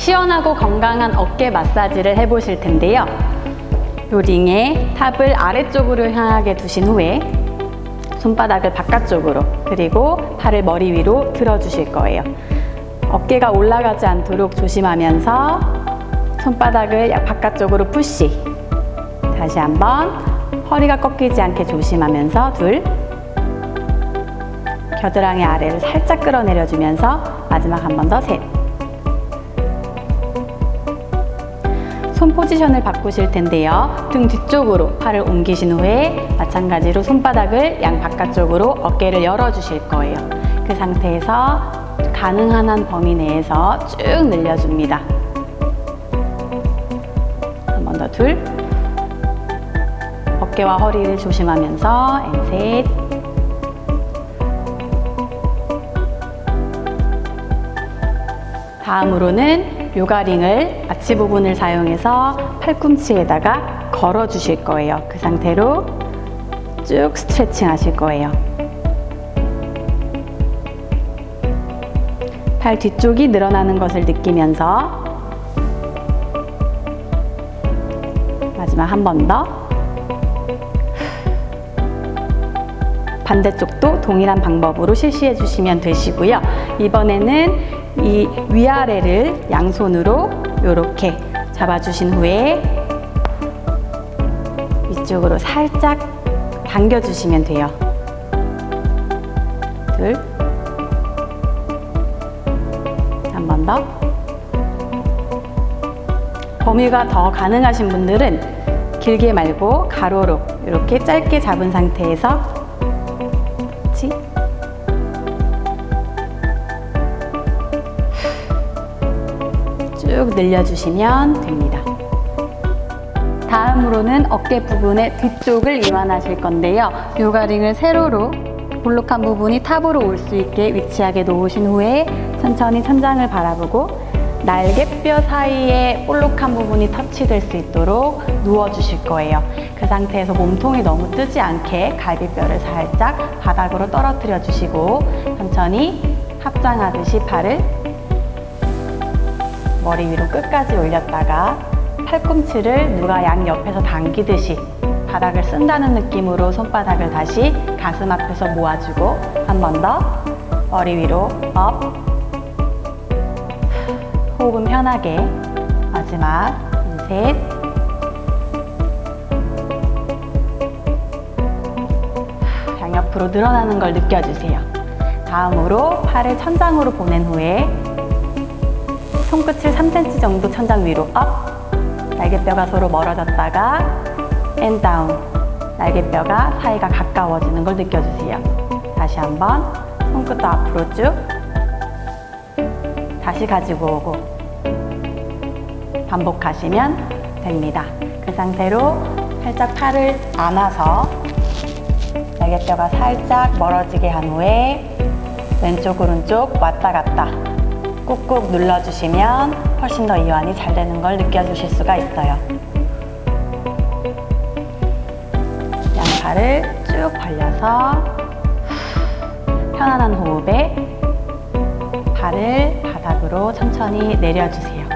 시원하고 건강한 어깨 마사지를 해보실 텐데요. 요 링의 탑을 아래쪽으로 향하게 두신 후에 손바닥을 바깥쪽으로 그리고 팔을 머리 위로 들어주실 거예요. 어깨가 올라가지 않도록 조심하면서 손바닥을 약 바깥쪽으로 푸시. 다시 한번 허리가 꺾이지 않게 조심하면서 둘. 겨드랑이 아래를 살짝 끌어내려주면서 마지막 한 번 더 셋. 손 포지션을 바꾸실 텐데요. 등 뒤쪽으로 팔을 옮기신 후에 마찬가지로 손바닥을 양 바깥쪽으로 어깨를 열어주실 거예요. 그 상태에서 가능한 한 범위 내에서 쭉 늘려줍니다. 한 번 더 둘. 어깨와 허리를 조심하면서 앤 셋. 다음으로는 요가링을 아치 부분을 사용해서 팔꿈치에다가 걸어 주실 거예요. 그 상태로 쭉 스트레칭 하실 거예요. 팔 뒤쪽이 늘어나는 것을 느끼면서 마지막 한 번 더. 반대쪽도 동일한 방법으로 실시해 주시면 되시고요. 이번에는 이 위아래를 양손으로 이렇게 잡아주신 후에 위쪽으로 살짝 당겨주시면 돼요. 둘. 한 번 더. 범위가 더 가능하신 분들은 길게 말고 가로로 이렇게 짧게 잡은 상태에서 같이 쭉 늘려주시면 됩니다. 다음으로는 어깨 부분의 뒤쪽을 이완하실 건데요. 요가링을 세로로 볼록한 부분이 탑으로 올 수 있게 위치하게 놓으신 후에 천천히 천장을 바라보고 날개뼈 사이에 볼록한 부분이 터치될 수 있도록 누워주실 거예요. 그 상태에서 몸통이 너무 뜨지 않게 갈비뼈를 살짝 바닥으로 떨어뜨려 주시고 천천히 합장하듯이 팔을 머리 위로 끝까지 올렸다가 팔꿈치를 누가 양 옆에서 당기듯이 바닥을 쓴다는 느낌으로 손바닥을 다시 가슴 앞에서 모아주고 한 번 더 머리 위로 업. 호흡은 편하게. 마지막 셋. 양옆으로 늘어나는 걸 느껴주세요. 다음으로 팔을 천장으로 보낸 후에 손끝을 3cm 정도 천장 위로 업 날개뼈가 서로 멀어졌다가 앤 다운 날개뼈가 사이가 가까워지는 걸 느껴주세요. 다시 한번 손끝도 앞으로 쭉 다시 가지고 오고 반복하시면 됩니다. 그 상태로 살짝 팔을 안아서 날개뼈가 살짝 멀어지게 한 후에 왼쪽 오른쪽 왔다 갔다 꾹꾹 눌러주시면 훨씬 더 이완이 잘 되는 걸 느껴주실 수가 있어요. 양팔을 쭉 벌려서 편안한 호흡에 발을 바닥으로 천천히 내려주세요.